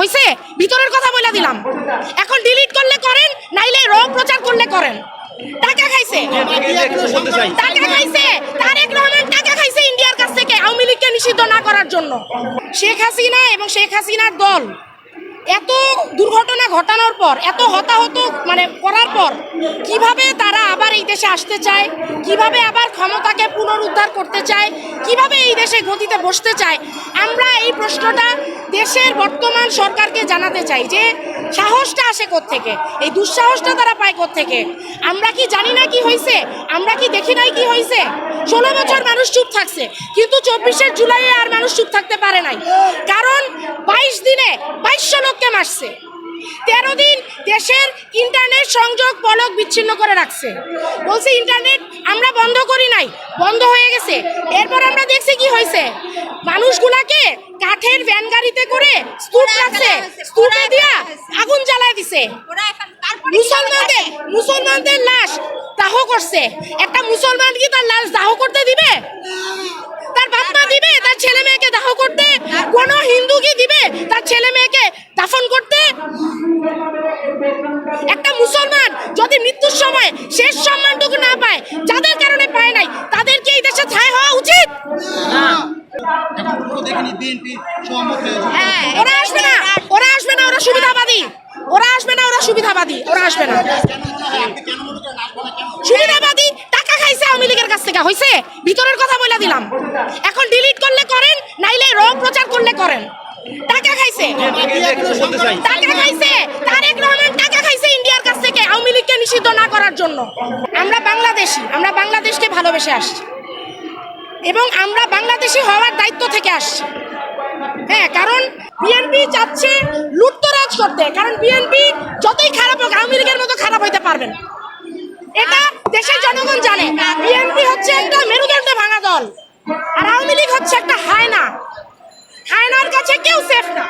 হয়েছে ভিতরের কথা বলে দিলাম। এখন ডিলিট করলে করেন, নাইলে রং প্রচার করলে করেন। টাকা খাইছে। টাকা খাইছে। তারেক রহমান টাকা খাইছে ইন্ডিয়ার কাছ থেকে আওয়ামী লীগকে নিষিদ্ধ না করার জন্য। শেখ হাসিনা এবং শেখ হাসিনার দল এত দুর্ঘটনা ঘটানোর পর, এত হতাহত মানে করার পর, কীভাবে তারা আবার এই দেশে আসতে চায়? কীভাবে আবার ক্ষমতাকে পুনরুদ্ধার করতে চায়? কীভাবে এই দেশে গতিতে বসতে চায়? আমরা এই প্রশ্নটা দেশের বর্তমান সরকারকে জানাতে চাই যে সাহসটা আসে থেকে এই দুঃসাহসটা তারা পায় থেকে আমরা কি জানি না কি হয়েছে আমরা কি দেখি নাই কি হয়েছে ষোলো বছর মানুষ চুপ থাকছে, কিন্তু চব্বিশে জুলাইয়ে আর মানুষ চুপ থাকতে পারে নাই। কারণ বাইশ দিনে বাইশশো লোককে মারছে। তেরো দিন দেশের ইন্টারনেট সংযোগ পলক বিচ্ছিন্ন করে রাখছে। বলছে ইন্টারনেট আমরা বন্ধ করি নাই বন্ধ হয়ে গেছে। এরপর আমরা দেখছি কি হয়েছে? মানুষগুলাকে কাঠের ভ্যান গাড়িতে করে স্তূপ রাখছে স্তূপে দিয়া আগুন জ্বালায় দিছে। মুসলমানদের মুসলমানদের লাশ দাহ করছে। একটা মুসলমান কি তার লাশ দাহ করতে দিবে? তার বাপ মা দিবে তার ছেলে মেয়েকে দাহ করতে? কোনো হিন্দু কি দিবে? তার ছেলে মেয়েকে দাফন করতে একটা মুসলমান যদি মৃত্যুর সময় শেষ সম্মানটুকু না পায় যাদের কারণে পায় নাই তাদেরকে এই দেশে ঠাঁই হওয়া উচিত? হ্যাঁ ওরা আসবে না ওরা আসবে না ওরা সুবিধাবাদী। ওরা আসবে না ওরা সুবিধাবাদী ওরা আসবে না। সুবিধাবাদী টাকা খাইছে আওয়ামী লীগের কাছ থেকে হয়েছে ভিতরের কথা বলে দিলাম। এখন ডিলিট করলে করেন নাইলে রং প্রচার করলে করেন। টাকা খাইছে টাকা খাইছে তারেক রহমান টাকা খাইছে ইন্ডিয়ার কাছ থেকে নিষিদ্ধ না করার জন্য আমরা বাংলাদেশি, আমরা বাংলাদেশকে ভালোবেসে আসছি। এবং আমরা বাংলাদেশি হওয়ার দায়িত্ব থেকে আসছি। হ্যাঁ কারণ বিএনপি চাচ্ছে লুটতরাজ করতে, কারণ বিএনপি যতই খারাপ হোক, আওয়ামী লীগের মতো খারাপ হইতে পারবেন এটা দেশের জনগণ জানে, বিএনপি হচ্ছে একটা মেরুদণ্ডে ভাঙা দল, আর আওয়ামী লীগ হচ্ছে একটা হায়না। হায়নার কাছে কেউ সেফ না।